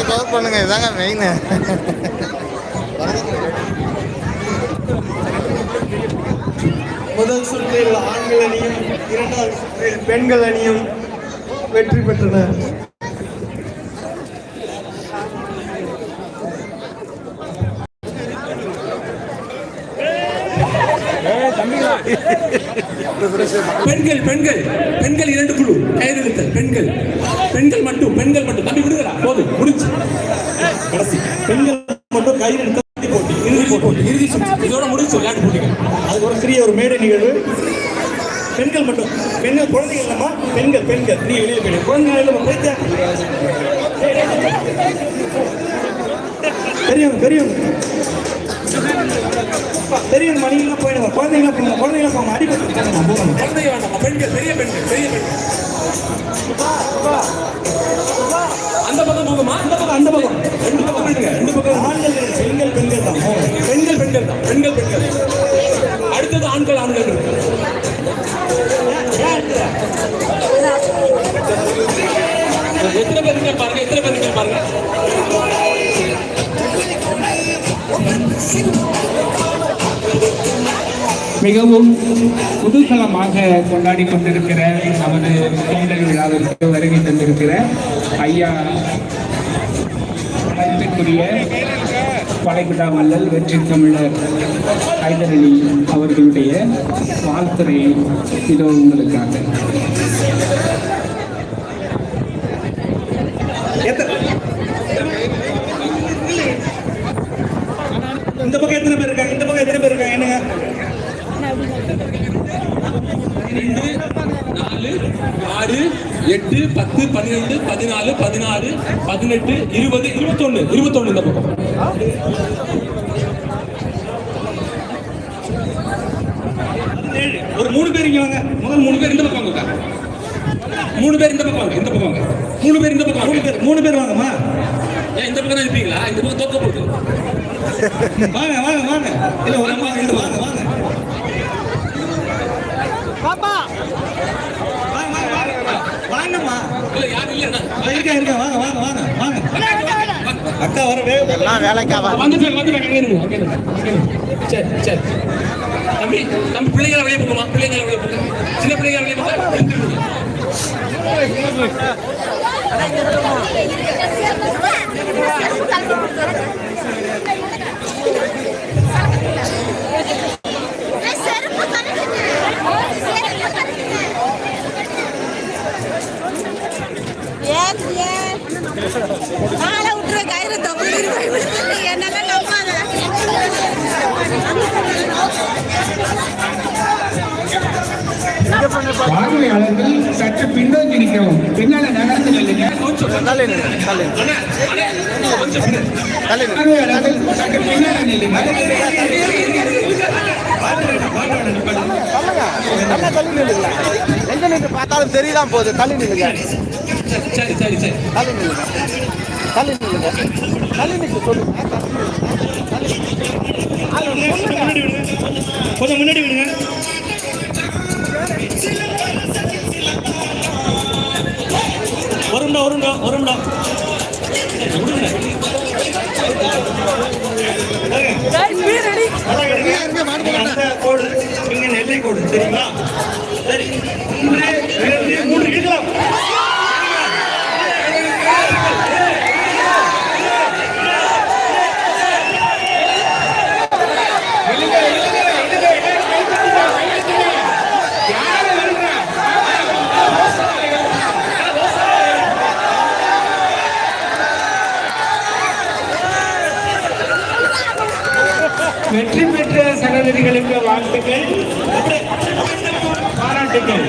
Cover பண்ணுங்க இதாங்க main முதல் சுற்றில் ஆண்கள் அணியும் இரண்டாவது சுற்றில் பெண்கள் அணியும் வெற்றி பெற்றனர் பெண்கள் பெண்கள் பெண்கள் இரண்டு குழு. கயிறு இழுத்தல் பெண்கள். பெண்கள் மட்டும் பெண்கள் மட்டும். தம்பி விடுங்கடா போதும் முடிச்சு. கடைசி. பெண்கள் மட்டும் கயிறு எடுத்து போட்டி. இறுதி போட்டி. இறுதி சுற்று. இதோட முடிச்சு விளையாட்டு போட்டிகள். அது ஒரு சிறிய ஒரு மேடை நிகழ்வு. பெண்கள் மட்டும். பெண்கள் குழந்தைகள் நம்ம பெண்கள் பெண்கள். நீ வெளியே போயிடு. குழந்தைகள் நம்ம பெரியவங்க பெரியவங்க. பெரியவங்க மணிக்கெல்லாம் போயிடுங்க குழந்தைங்களாம் போங்க குழந்தைங்களாம் போங்க. அடிபட்டு போகணும் குழந்தை வேண்டாம். பெண்கள் பெரிய பெண்கள் பெரிய பெண்கள். அந்த பக்கம் போகுமா அந்த பக்கம். அந்த பக்கம். ரெண்டு பக்கம் விடுங்க ரெண்டு பக்கம். ஆண்கள் பெண்கள் பெண்கள் தான். பெண்கள் பெண்கள் தான். பெண்கள் பெண்கள். அடுத்தது ஆண்கள் ஆண்கள். எத்தனை பேர் பாருங்க எத்தனை பேர் பாருங்க. மிகவும் குதூகலமாக கொண்டாடி கொண்டிருக்கிற நமது தேர்தல் விழாவிற்கு வருகை தந்திருக்கிற ஐயா மதிப்பிற்குரிய படைக்குடா மல்லல் வெற்றி தமிழர் ஹைதர் அலி அவர்களுடைய வாழ்த்துறை இதோ உங்களுக்காக. இந்த பக்கம் எத்தனை பேர் இருக்காங்க? இந்த பக்கம் எத்தனை பேர் இருக்காங்க? என்னங்க? ரெண்டு நாலு ஆறு எட்டு பத்து பன்னிரெண்டு பதினாலு பதினாறு பதினெட்டு இருபது இருபத்தொன்னு இருபத்தொன்னு இந்த பக்கம் ஒரு மூணு பேர் இங்க வாங்க முதல் மூணு பேர் இந்த பக்கம் வாங்க மூணு பேர் இந்த பக்கம் வாங்க இந்த பக்கம் வாங்க மூணு பேர் இந்த பக்கம் மூணு பேர் மூணு பேர் வாங்கம்மா ஏன் இந்த பக்கம் தான் இருப்பீங்களா இந்த பக்கம் தோக்க போகுது வாங்க வாங்க வாங்க இல்ல ஒரு அம்மா வாங்க வாங்க வாங்க வாங்கம்மா யாரும் இருக்கா இருக்கா வாங்க வாங்க வாங்க வாங்க அக்கா வர வேக எல்லாம் வேலைக்கா வந்துட்டாங்க வந்துட்டாங்க அங்கே இருங்க அங்கே இருங்க சரி சரி தம்பி தம்பி பிள்ளைங்களை வெளியே போகுமா பிள்ளைங்களை வெளியே போகும் சின்ன பிள்ளைங்க வெளியே போக பார்வையாளர்கள் சற்று பின்னோக்கி நிற்கவும் பின்னால நகர்ந்து நில்லுங்க பார்வையாளர்கள் சற்று பின்னால நில்லுங்க எங்க நின்று பார்த்தாலும் தெரியலாம் போகுது தள்ளி நில்லுங்க சரி சரி சரி தள்ளி நில்லுங்க தள்ளி நில்லுங்க தள்ளி நிற்க சொல்லுங்க கொஞ்சம் முன்னாடி விடுங்க. வரும்டா வரும்டா அந்த கோடு இங்க நெல்லை கோடு சரிங்களா? சரி. மூன்று, மூன்று இழுக்கலாம் வெற்றி பெற்ற சகோதரிகளுக்கு வாழ்த்துக்கள் பாராட்டுக்கள்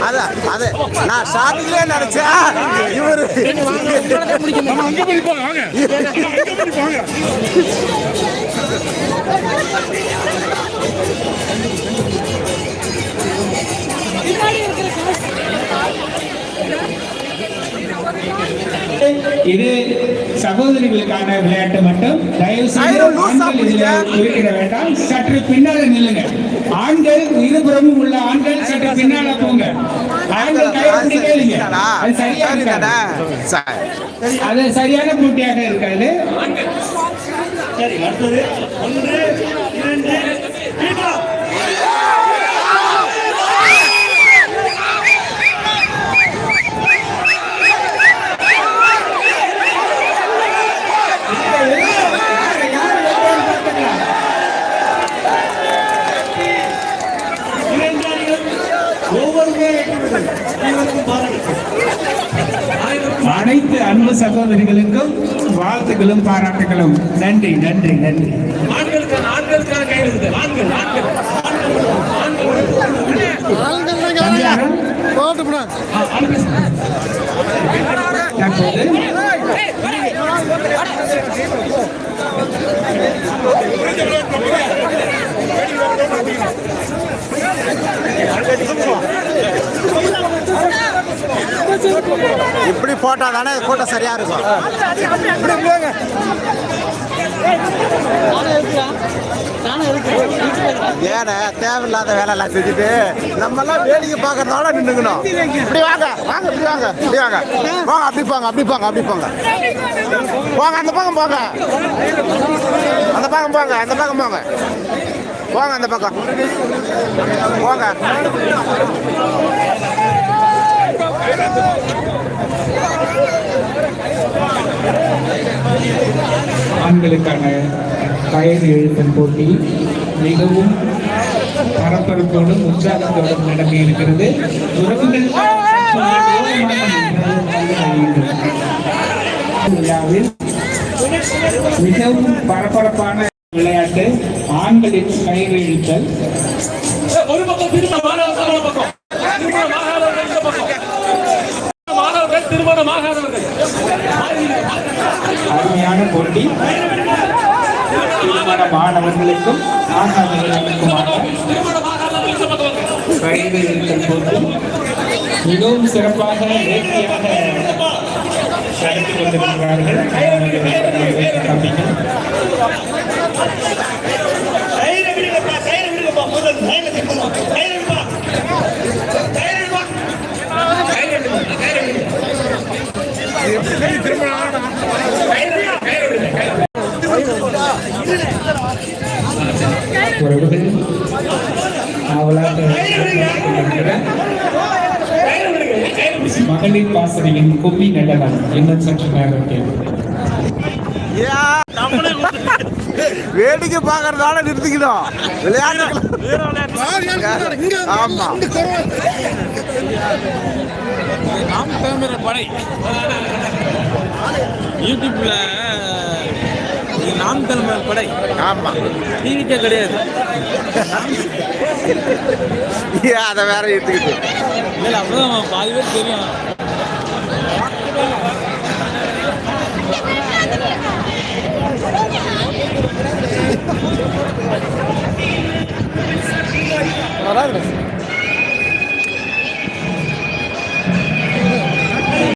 அதான் அது நான் ஸ்டார்டிங்லேயே நினைச்சேன். இவரு. போய் போங்க இது சகோதரிகளுக்கான விளையாட்டு மட்டும். தயவு செய்து. குறுக்கிட வேண்டாம். சற்று பின்னால நில்லுங்க. ஆண்கள் இருபுறமும் உள்ள ஆண்கள் சற்று பின்னால போங்க. ஆண்கள் கை பிடிக்காதீங்க அது சரியா இருக்காது. அது சரியான போட்டியாக இருக்காது. சரி அடுத்தது. ஒன்று இரண்டு அனைத்து அன்பு சகோதரிகளுக்கும் வாழ்த்துக்களும் பாராட்டுகளும். நன்றி நன்றி நன்றி. ஆண்களுக்கான ஆண்களுக்கான கையில் இப்படி போட்டா தானே போட்டோ சரியா இருக்கும். ஏன தேவையில்லாத வேலை எல்லாம் செஞ்சுட்டு நம்ம எல்லாம் வேடிக்கை பாக்குறதோட நின்னுக்கணும். இப்படி வாங்க வாங்க இப்படி வாங்க இப்படி வாங்க. வாங்க அப்படி போங்க அப்படி போங்க அப்படி போங்க. போங்க அந்த பக்கம் போங்க. அந்த பக்கம் போங்க அந்த பக்கம் போங்க. போங்க அந்த பக்கம். போங்க. ஆண்களுக்கான கயிறு எழுத்தல் போட்டி மிகவும் பரபரப்போடும் உற்சாகத்தோடும் நடந்து இருக்கிறது உறவுகள் விழாவில் மிகவும் பரபரப்பான விளையாட்டு ஆண்களின் கயிறு இழுத்தல் ஒரு பக்கம் திருமண மாணவர்கள் ஒரு பக்கம் திருமணமாகாதவர்கள் இந்த பக்கம் மாணவர்கள் திருமணமாகாதவர்கள் அருமையான போட்டி. திருமண மாணவர்களுக்கும் ஆசாமிகளுக்குமான போட்டி. மிகவும் சிறப்பாக நேர்த்தியாக நடத்தி கொண்டிருக்கிறார்கள். தம்பிகள் மகளிர் பாசறையின் கும்மி நடனம் இன்னும் சற்று நேரத்தில் வேடிக்கை பார்க்கறதால நிறுத்திக்கணும் விளையாட்டு ஆமா. நாம் தமிழர் படை. யூடியூப்ல நாம் தலைமையில் படை. ஆமா. டிவிக்கே கிடையாது. அதை வேற எடுத்துக்கிட்டு? இல்லை அப்படிதான் பாதி பேர் தெரியும். வராது